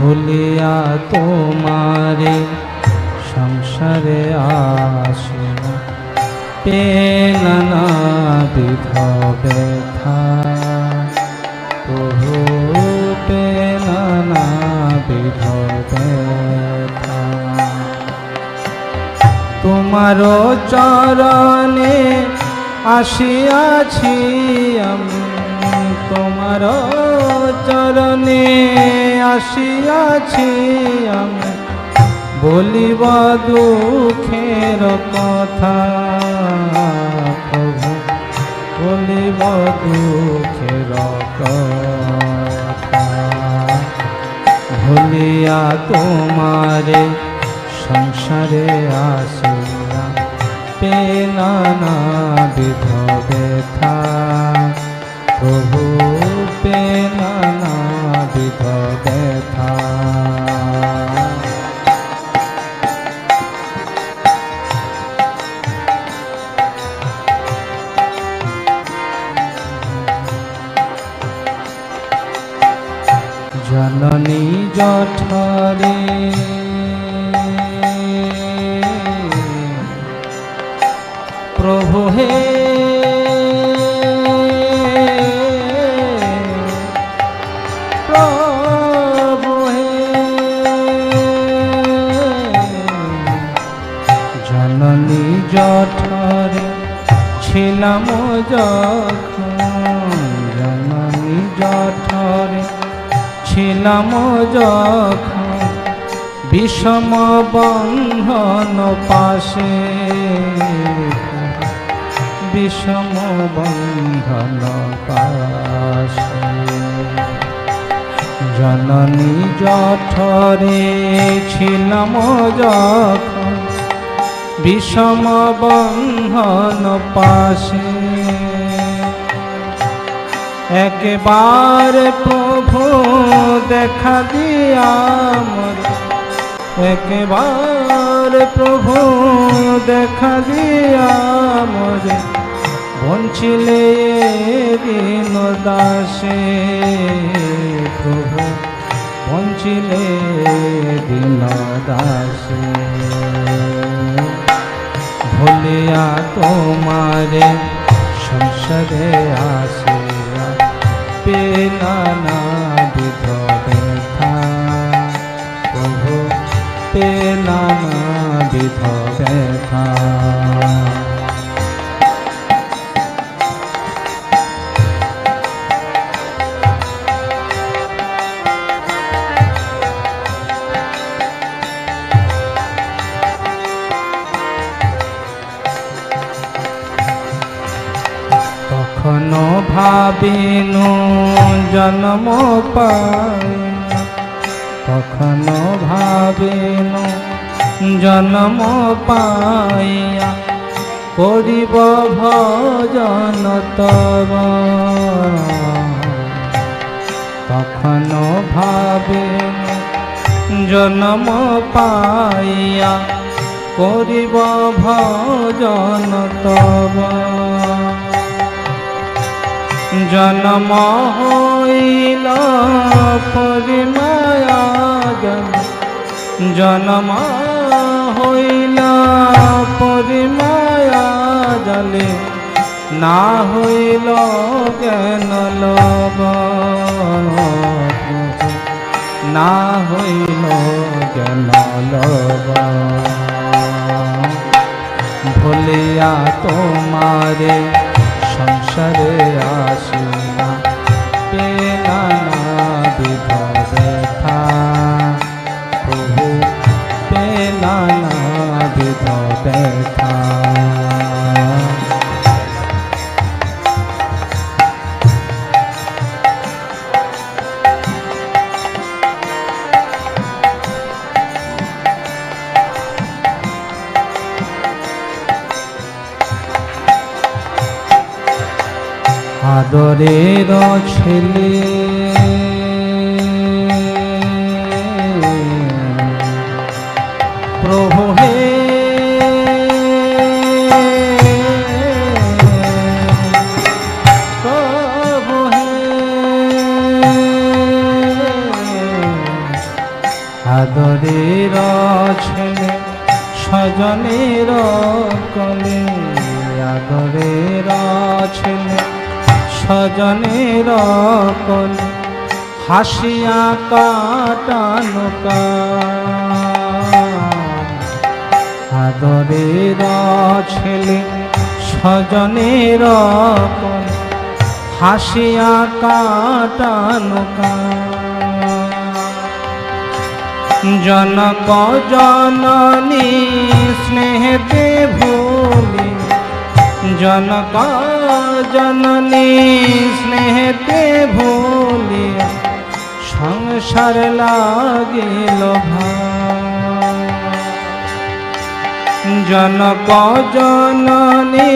ভুলিয়া তোমারে সংসারে আসে পেলানা বিধ ব্যথা। প্রভু পেলানা বিধ ব্যথা। তোমার চরণে আসিয়াছি আমি তোমার আসিয়াছি আমি, বলিব দুঃখের কথা। বলিব দুঃখের কথা। ভুলিয়া তোমারে সংসারে আসিয়া পেলা না বিধ ব্যথা প্রভু পেলা না জননী জঠরে প্রভু হে ছিলাম যখন, জননী জঠরে ছিলাম যখন, বিষম বন্ধন পাশে। বিষম বন্ধন পাশে। জননী জঠরে ছিলাম যখন বিষম বন্ধন পাশে। একবার প্রভু দেখা দিয়া একবার প্রভু দেখা দিয়া বঞ্চিলে দিন দাসে প্রভু। বঞ্চিলে দিন দাসে। ভুলিয়া তোমারে সংসারে আসিয়া পেলা না বিধ ব্যথা পেলা না বিধ ব্যথা ভাবিনু জন্ম পাই কখনো ভাবিনু জন্ম পাইয়া করিব ভজন তব। কখনো ভাবিনু জন্ম পাইয়া করিব ভজন তব। জন্ম হইল পরিমায়া জন জন্ম হইল পরিমায়া জলে না হইল জ্ঞান লব না হইল জ্ঞান লব ভুলিয়া তোমারে সংসারে আসিয়া আদরের ছেলে। প্রভু হে। আদরের ছেলে স্বজনের কলে। আদরের ছেলে স্বজনের কলে হাসিয়া কাটানো আদরের ছেলে স্বজনের কলে হাসিয়া কাটানো জনক জননী স্নেহতে ভুলি, জনক জননী স্নেহতে ভোলে সংসার লাগিল ভাই। জনক জননী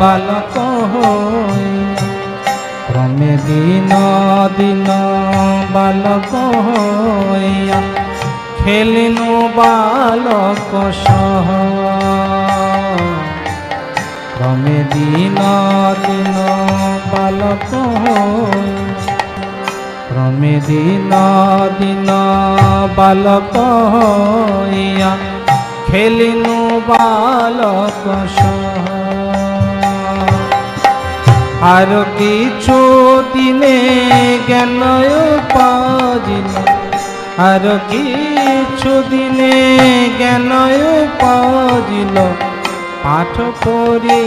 বালক হই ক্রমে দিন দিন বালক হইয়া খেলিনু বালক সহ ক্রমে দিন দিন বালক ক্রমে দিন দিন বালক হইয়া খেলিনু বালক সহ আর কিছু দিনে জ্ঞান পাজিল আর কিছু দিনে জ্ঞান পাজিল পাঠ করি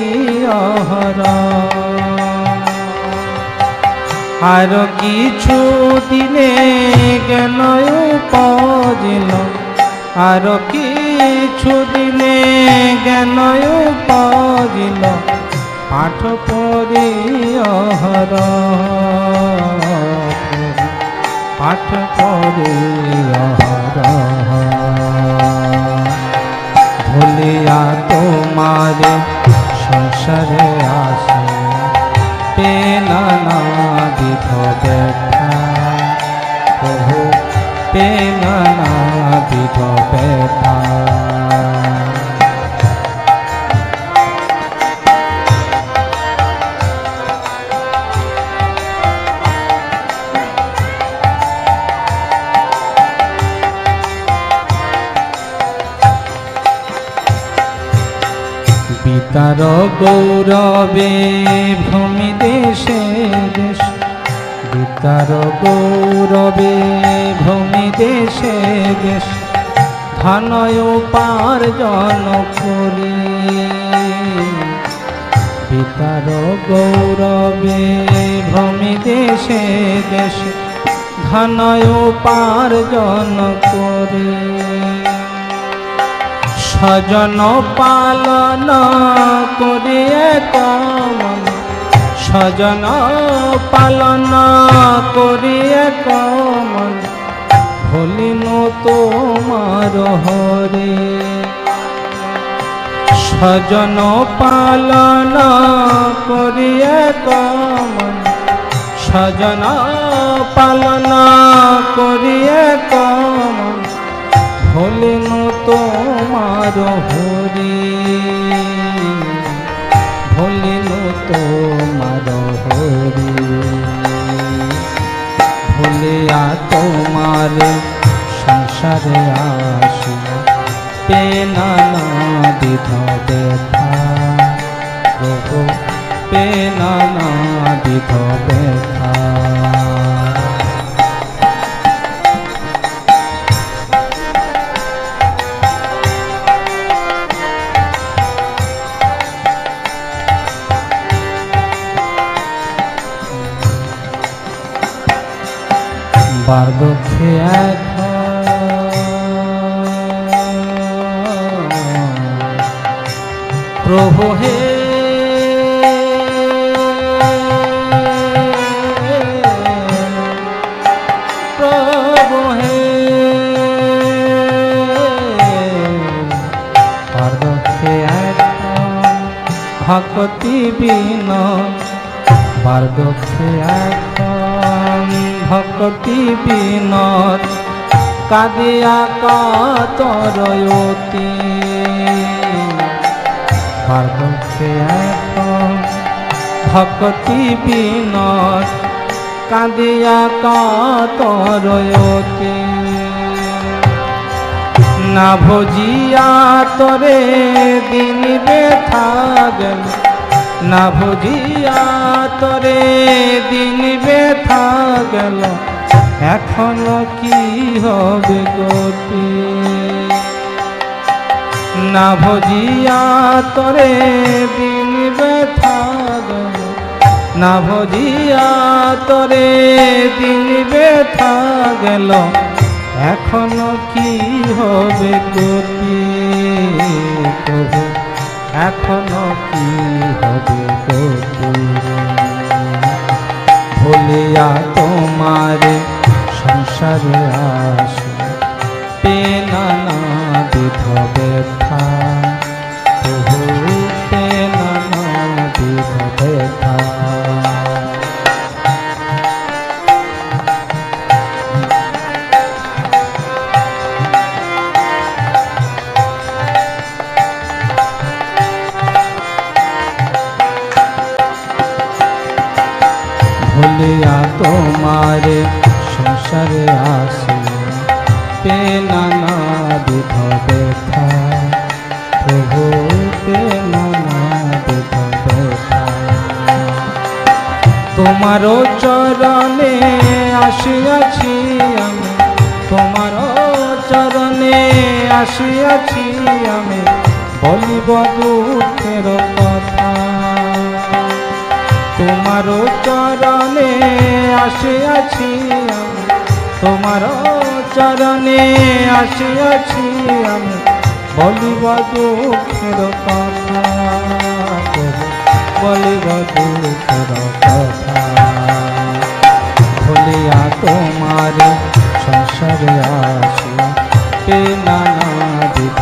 অহর। আর কিছু দিনে জ্ঞান পাজিল আর কিছু দিনে জ্ঞান পাজিল পাঠ পড়ি অহর পাঠ পড়ি অহর ভুলিয়া তোমার সংসারে আসে পেলা না বিধ ব্যথা। প্রভু পেলা না বিধ ব্যথা। পিতার গৌরবে ভূমি দেশে দেশ। পিতার গৌরবে ভূমি দেশে দেশ। ধনয় উপার্জন করি। পিতার গৌরবে ভূমি দেশে দেশ। ধনয় উপার্জন করি। স্বজন পালন করিয়ে কমন স্বজন পালন করিয়ে কমন ভুলিনু তোমার হরে। স্বজন পালন করিয়ে কমন স্বজন পালন হরি ভুলিনু তোমার হরি ভুলিয়া তোমার সংসারে আসিয়া পেনা বিধ ব্যথা। প্রভু পেনা বার্ধক্যে এখন। প্রভু হে। প্রভু হে। বার্ধক্যে ভক্তি বিন বার্ধক্যে এখন। ভক্তি বিনত কাদিয়া কাতরয়তি। এখন ভক্তি বিনত কাদিয়া কাতরয়তি। না ভজিয়া তরে দিন ব্যথা গেল। না ভজিয়া তরে দিন ব্যথা গেল। এখনও কি হবে গতি? না ভজিয়া তরে দিন ব্যথা গেল। না ভজিয়া তরে দিন ব্যথা গেল। এখনও কি হবে গতি? প্রভু এখনও কি হবে ভুলিয়া তোমার সংসারে আসে পেনানা বিধ ব্যথা পে নানা বিধ ব্যথা তোমার চরণে আসিয়াছি আমি তোমার চরণে আসিয়াছি আমি, বলিব দুঃখের কথা। তোমার চরণে আসিয়াছি আমি তোমার চরণে আসিয়াছি আমি বলিব দুঃখের কথা বলিবা দুঃখের কথা। ভুলিয়া তোমার সংসারে আসিয়া নানা বিধ